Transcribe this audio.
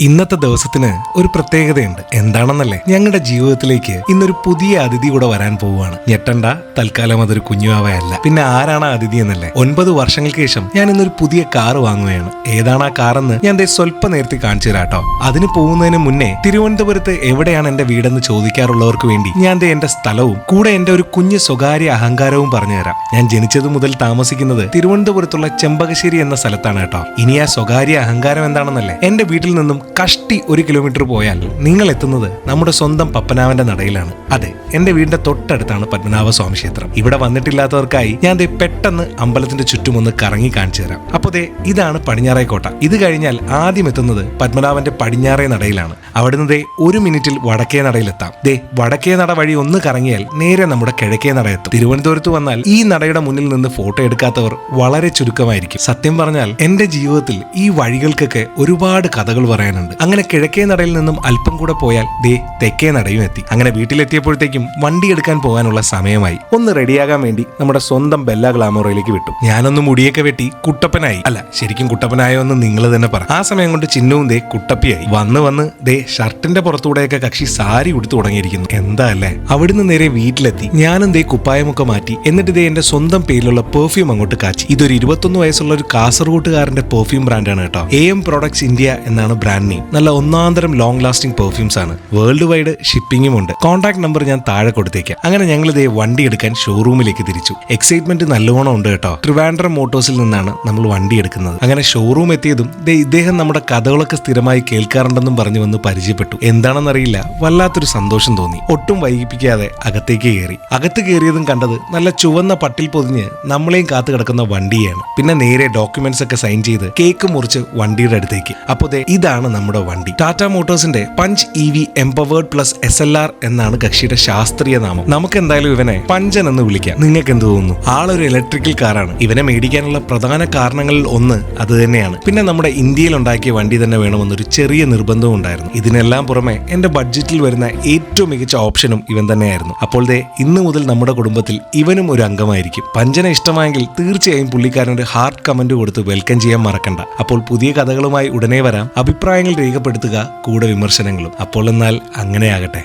ഇന്നത്തെ ദിവസത്തിന് ഒരു പ്രത്യേകതയുണ്ട്. എന്താണെന്നല്ലേ? ഞങ്ങളുടെ ജീവിതത്തിലേക്ക് ഇന്നൊരു പുതിയ അതിഥി കൂടെ വരാൻ പോവുകയാണ്. ഞെട്ടണ്ട തൽക്കാലം അതൊരു കുഞ്ഞുവാവയല്ല പിന്നെ ആരാണ് അതിഥി എന്നല്ലേ? ഒൻപത് വർഷങ്ങൾക്ക് ശേഷം ഞാൻ ഇന്നൊരു പുതിയ കാർ വാങ്ങുകയാണ്. ഏതാണ് ആ കാറെന്ന് ഞാൻ സ്വല്പം നേരത്തെ കാണിച്ചു തരാട്ടോ അതിന് പോകുന്നതിന് മുന്നേ തിരുവനന്തപുരത്ത് എവിടെയാണ് എന്റെ വീടെന്ന് ചോദിക്കാറുള്ളവർക്ക് വേണ്ടി ഞാൻ എന്റെ സ്ഥലവും കൂടെ എന്റെ ഒരു കുഞ്ഞു സ്വകാര്യ അഹങ്കാരവും പറഞ്ഞു തരാം. ഞാൻ ജനിച്ചത് മുതൽ താമസിക്കുന്നത് തിരുവനന്തപുരത്തുള്ള ചെമ്പകശ്ശേരി എന്ന സ്ഥലത്താണ് കേട്ടോ. ഇനി ആ സ്വകാര്യ അഹങ്കാരം എന്താണെന്നല്ലേ? എന്റെ വീട്ടിൽ നിന്നും കഷ്ടി ഒരു കിലോമീറ്റർ പോയാൽ നിങ്ങൾ എത്തുന്നത് നമ്മുടെ സ്വന്തം പപ്പനാവന്റെ നടയിലാണ്. അതെ എന്റെ വീടിന്റെ തൊട്ടടുത്താണ് പത്മനാഭ സ്വാമി ക്ഷേത്രം. ഇവിടെ വന്നിട്ടില്ലാത്തവർക്കായി ഞാൻ ദേ പെട്ടെന്ന് അമ്പലത്തിന്റെ ചുറ്റും ഒന്ന് കറങ്ങി കാണിച്ചു തരാം. അപ്പൊ ദേ ഇതാണ് പടിഞ്ഞാറേക്കോട്ട ഇത് കഴിഞ്ഞാൽ ആദ്യം എത്തുന്നത് പത്മനാഭന്റെ പടിഞ്ഞാറേ നടയിലാണ്. അവിടുന്ന് ദേ ഒരു മിനിറ്റിൽ വടക്കേ നടയിലെത്താം. ദേ വടക്കേ നട വഴി ഒന്ന് കറങ്ങിയാൽ നേരെ നമ്മുടെ കിഴക്കേ നട എത്തും. തിരുവനന്തപുരത്ത് വന്നാൽ ഈ നടയുടെ മുന്നിൽ നിന്ന് ഫോട്ടോ എടുക്കാത്തവർ വളരെ ചുരുക്കമായിരിക്കും. സത്യം പറഞ്ഞാൽ എന്റെ ജീവിതത്തിൽ ഈ വഴികൾക്കൊക്കെ ഒരുപാട് കഥകൾ പറയാനുണ്ട്. അങ്ങനെ കിഴക്കേ നടയിൽ നിന്നും അല്പം കൂടെ പോയാൽ ദേ തെക്കേ നടയും എത്തി. അങ്ങനെ വീട്ടിലെത്തിയപ്പോഴത്തേക്കും വണ്ടി എടുക്കാൻ പോകാനുള്ള സമയമായി. ഒന്ന് റെഡിയാകാൻ വേണ്ടി നമ്മുടെ സ്വന്തം ബെല്ല ഗ്ലാമോറയിലേക്ക് വിട്ടു. ഞാനൊന്ന് മുടിയൊക്കെ വെട്ടി കുട്ടപ്പനായി. അല്ല ശരിക്കും കുട്ടപ്പനായോ എന്ന് നിങ്ങൾ തന്നെ പറ. ആ സമയം കൊണ്ട് ചിഹ്നവും ദേ കുട്ടപ്പിയായി. വന്ന് വന്ന് ദേ ഷർട്ടിന്റെ പുറത്തൂടെയൊക്കെ കക്ഷി സാരി ഉടുത്തു തുടങ്ങിയിരിക്കുന്നു. എന്താ അല്ലേ? അവിടുന്ന് നേരെ വീട്ടിലെത്തി. ഞാനും ദേ കുപ്പായമൊക്കെ മാറ്റി. എന്നിട്ട് ദേ എന്റെ സ്വന്തം പേരിലുള്ള പെർഫ്യൂം അങ്ങോട്ട് കാച്ചി. ഇതൊരു ഇരുപത്തൊന്ന് വയസ്സുള്ള ഒരു കാസർഗോട്ടുകാരന്റെ പെർഫ്യൂം ബ്രാൻഡാണ് കേട്ടോ. എ എം പ്രോഡക്ട്സ് ഇന്ത്യ എന്നാണ് ബ്രാൻഡ് നെയിം നല്ല ഒന്നാന്തരം ലോങ് ലാസ്റ്റിംഗ് പെർഫ്യൂംസ് ആണ്. വേൾഡ് വൈഡ് ഷിപ്പിംഗും ഉണ്ട്. കോൺടാക്ട് നമ്പർ ഞാൻ താഴെ കൊടുത്തേക്കാം. അങ്ങനെ ഞങ്ങൾ ഇതേ വണ്ടി എടുക്കാൻ ഷോറൂമിലേക്ക് തിരിച്ചു. എക്സൈറ്റ്മെന്റ് നല്ലോണം ഉണ്ട് കേട്ടോ. ട്രിവാൻഡ്രം മോട്ടോഴ്സിൽ നിന്നാണ് നമ്മൾ വണ്ടി എടുക്കുന്നത്. അങ്ങനെ ഷോറൂം എത്തിയതും ദേ ഇദ്ദേഹം നമ്മുടെ കഥകളൊക്കെ സ്ഥിരമായി കേൾക്കാറുണ്ടെന്നും പറഞ്ഞു വന്ന് പരിചയപ്പെട്ടു. എന്താണെന്നറിയില്ല. വല്ലാത്തൊരു സന്തോഷം തോന്നി. ഒട്ടും വൈകിപ്പിക്കാതെ അകത്തേക്ക് കയറി. അകത്ത് കയറിയതും കണ്ടത് നല്ല ചുവന്ന പട്ടിൽ പൊതിഞ്ഞ് നമ്മളെയും കാത്തു കിടക്കുന്ന വണ്ടിയാണ് പിന്നെ നേരെ ഡോക്യുമെന്റ്സ് ഒക്കെ സൈൻ ചെയ്ത് കേക്ക് മുറിച്ച് വണ്ടിയുടെ അടുത്തേക്ക്. അപ്പോൾ ഇതാണ് ഇതാണ് നമ്മുടെ വണ്ടി. Tata മോട്ടോഴ്സിന്റെ Punch E V empowered plus S L R എന്നാണ് കക്ഷിയുടെ ശാസ്ത്രീയ നാമം. നമുക്ക് എന്തായാലും ഇവനെ പഞ്ചൻ എന്ന് വിളിക്കാം. നിങ്ങൾക്ക് എന്ത് തോന്നുന്നു? ആളൊരു ഇലക്ട്രിക്കൽ കാറാണ് ഇവനെ മേടിക്കാനുള്ള പ്രധാന കാരണങ്ങളിൽ ഒന്ന് അത് തന്നെയാണ്. പിന്നെ നമ്മുടെ ഇന്ത്യയിൽ ഉണ്ടാക്കിയ വണ്ടി തന്നെ വേണമെന്നൊരു ചെറിയ നിർബന്ധവും ഉണ്ടായിരുന്നു. ഇതിനെല്ലാം പുറമെ എന്റെ ബഡ്ജറ്റിൽ വരുന്ന ഏറ്റവും മികച്ച ഓപ്ഷനും ഇവൻ തന്നെയായിരുന്നു. അപ്പോൾ ദേ ഇന്ന് മുതൽ നമ്മുടെ കുടുംബത്തിൽ ഇവനും ഒരു അംഗമായിരിക്കും. പഞ്ചനെ ഇഷ്ടമായെങ്കിൽ തീർച്ചയായും പുള്ളിക്കാരന്റെ ഹാർട്ട് കമന്റ് കൊടുത്ത് വെൽക്കം ചെയ്യാൻ മറക്കണ്ട. അപ്പോൾ പുതിയ കഥകളുമായി ഉടനെ വരാം. അഭിപ്രായങ്ങൾ രേഖപ്പെടുത്തുക കൂടെ വിമർശനങ്ങളും. അപ്പോൾ എന്നാൽ അങ്ങനെയാകട്ടെ.